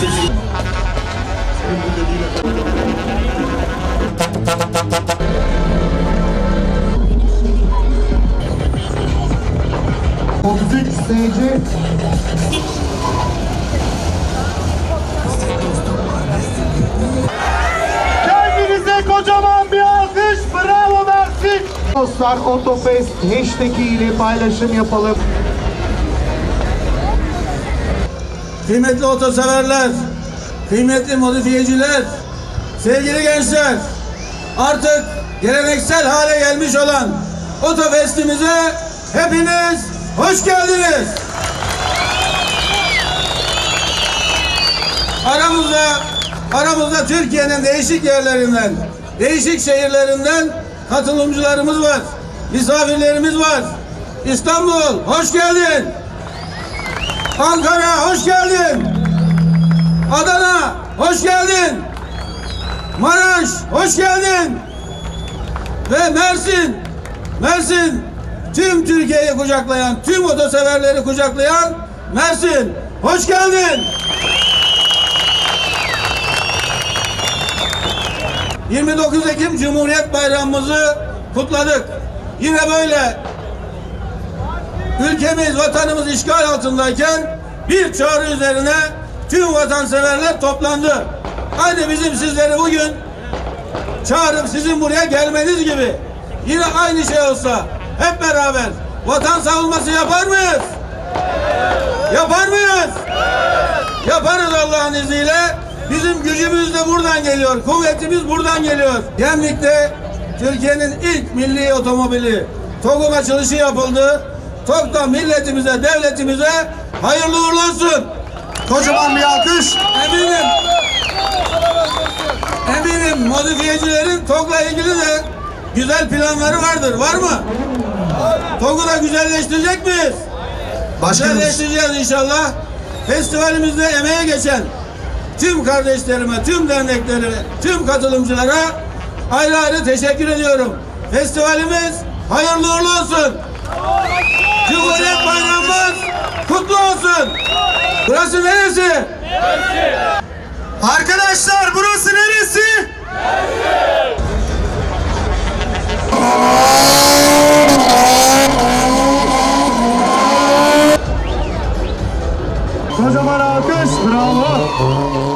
seçim. Senin bu kocaman bir alkış. Bravo Mersin. Dostlar Otofest hashtag ile paylaşım yapalım. Kıymetli otoseverler, kıymetli modifiyeciler, sevgili gençler, artık geleneksel hale gelmiş olan Otofestimize hepiniz hoş geldiniz. Aramızda, aramızda Türkiye'nin değişik yerlerinden, değişik şehirlerinden katılımcılarımız var, misafirlerimiz var. İstanbul, hoş geldin. Ankara hoş geldin. Adana hoş geldin. Maraş hoş geldin. Ve Mersin, Mersin tüm Türkiye'yi kucaklayan, tüm otoseverleri kucaklayan Mersin hoş geldin. 29 Ekim Cumhuriyet Bayramımızı kutladık. Yine böyle ülkemiz, vatanımız işgal altındayken bir çağrı üzerine tüm vatanseverler toplandı. Hadi bizim sizleri bugün çağırıp sizin buraya gelmeniz gibi yine aynı şey olsa hep beraber vatan savunması yapar mıyız? Yapar mıyız? Yaparız Allah'ın izniyle. Bizim gücümüz de buradan geliyor. Kuvvetimiz buradan geliyor. Gemlik'te Türkiye'nin ilk milli otomobili TOG'un açılışı yapıldı. Da milletimize, devletimize hayırlı uğurlu olsun. Kocaman bir alkış. Eminim. Eminim modifiyecilerin TOG'la ilgili de güzel planları vardır. Var mı? TOG'u da güzelleştirecek miyiz? Başkanımız. Güzelleştireceğiz inşallah. Festivalimizde emeğe geçen tüm kardeşlerime, tüm derneklerime, tüm katılımcılara ayrı ayrı teşekkür ediyorum. Festivalimiz hayırlı uğurlu olsun. Cumhuriyet Bayramımız kutlu olsun. Burası neresi? Arkadaşlar burası neresi? Kocaman alkış. Bravo.